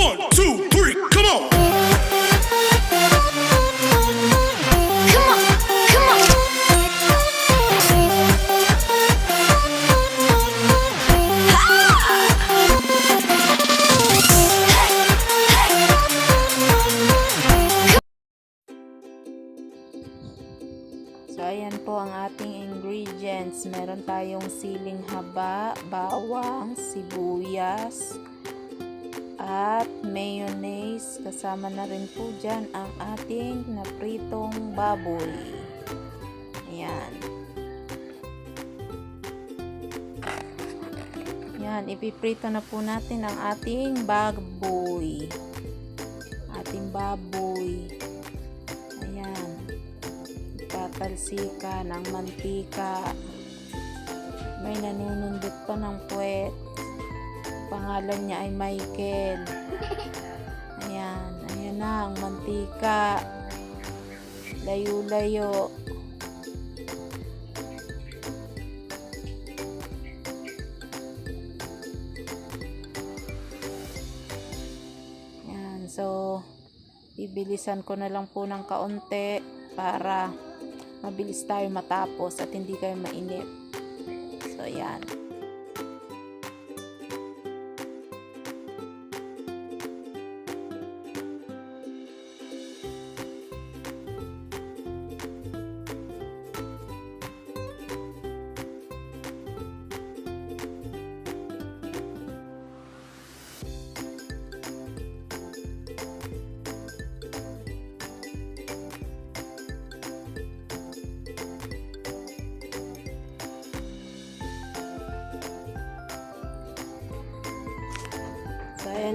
One, two, three, come on! Come on, come on. So, ayan po ang ating ingredients. Meron tayong siling haba, bawang, sibuyas, at mayonnaise. Kasama na rin po dyan ang ating napritong baboy. Ayan. Yan, ipiprito na po natin ang ating baboy. Ating baboy. Ayan tatalsika ng mantika. May nanunundot pa ng puwet. Pangalan niya ay Michael. Ayan, ayan na ang mantika. Layo-layo. Ayan, so bibilisan ko na lang po ng kaunti para mabilis tayo matapos at hindi kayo mainip. So, yan.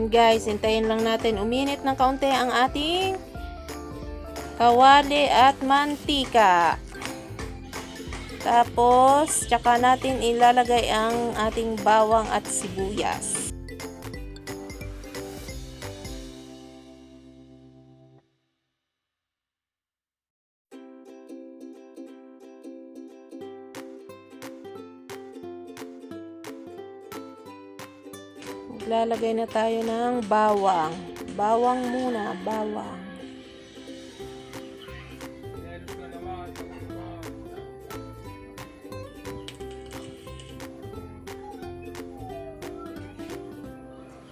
Guys, hintayin lang natin uminit ng kaunti ang ating kawali at mantika. Tapos, tsaka natin ilalagay ang ating bawang at sibuyas. Maglalagay na tayo ng bawang. Bawang muna, bawang.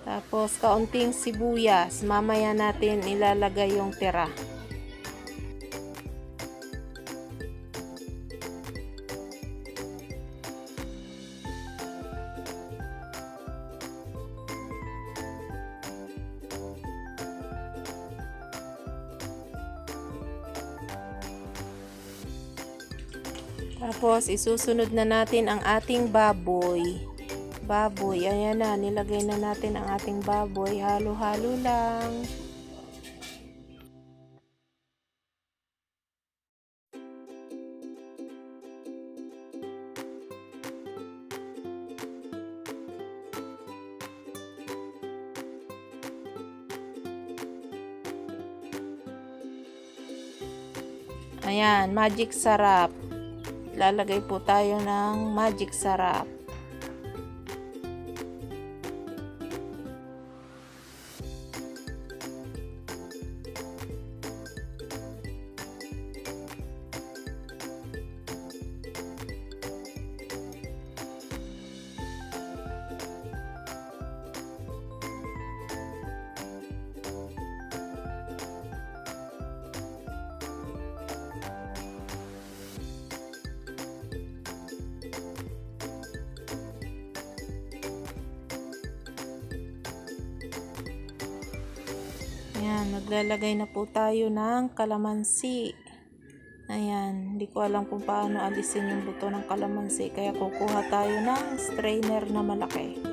Tapos, kaunting sibuyas. Mamaya natin ilalagay yung tira. Tapos, isusunod na natin ang ating baboy. Baboy, ayan na, nilagay na natin ang ating baboy. Halo-halo lang. Ayan, magic sarap. Lalagay po tayo ng magic sarap. Ayan, maglalagay na po tayo ng kalamansi. Ayan, hindi ko alam kung paano alisin yung buto ng kalamansi. Kaya kukuha tayo ng strainer na malaki.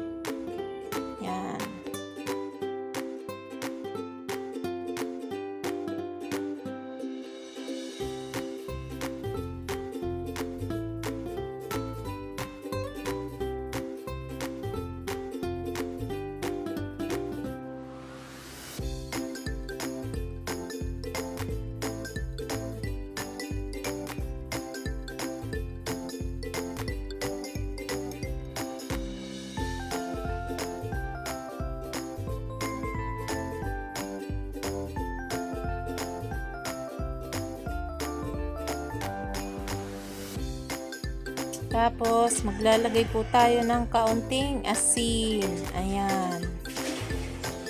Tapos, maglalagay po tayo ng kaunting asin. Ayan.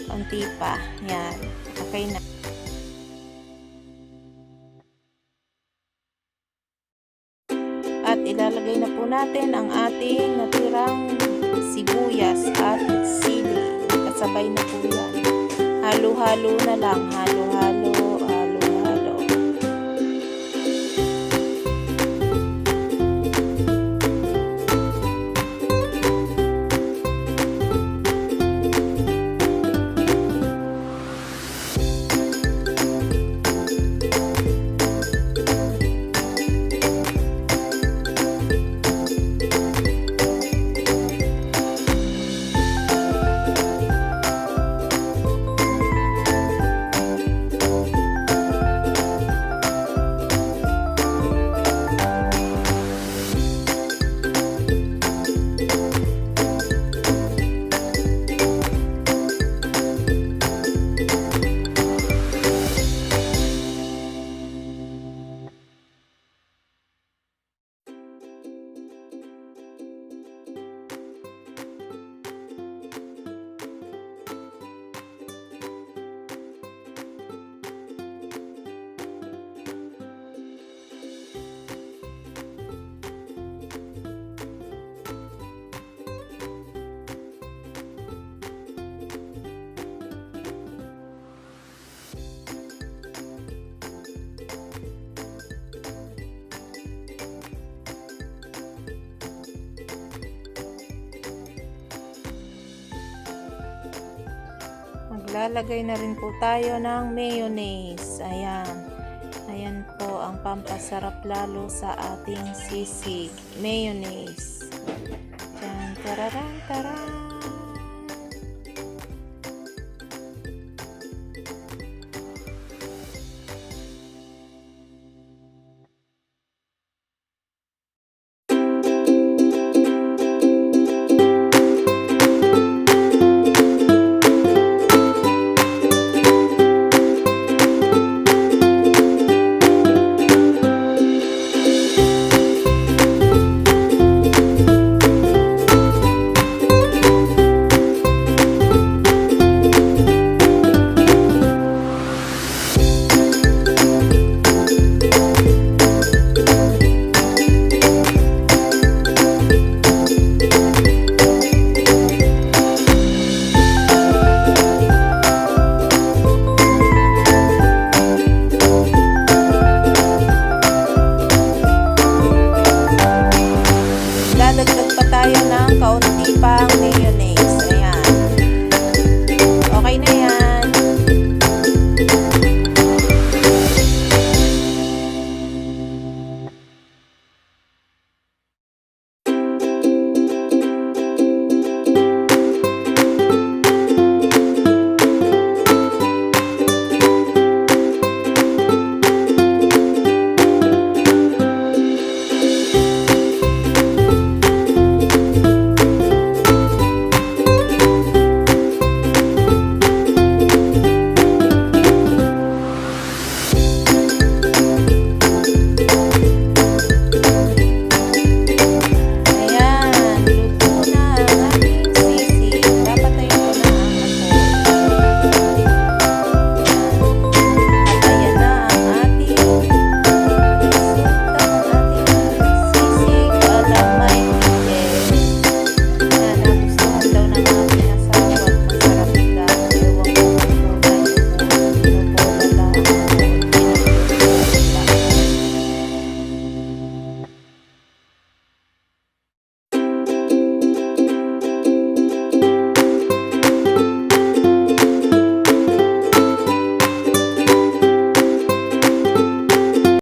Kaunti pa. Ayan. Okay na. At ilalagay na po natin ang ating natirang sibuyas at sili. Kasabay na po yan. Halo-halo na lang. Halo-halo, Maglalagay na rin po tayo ng mayonnaise. Ayan. Ayan po ang pampasarap lalo sa ating sisig. Mayonnaise. Yan. Tararang, tarang.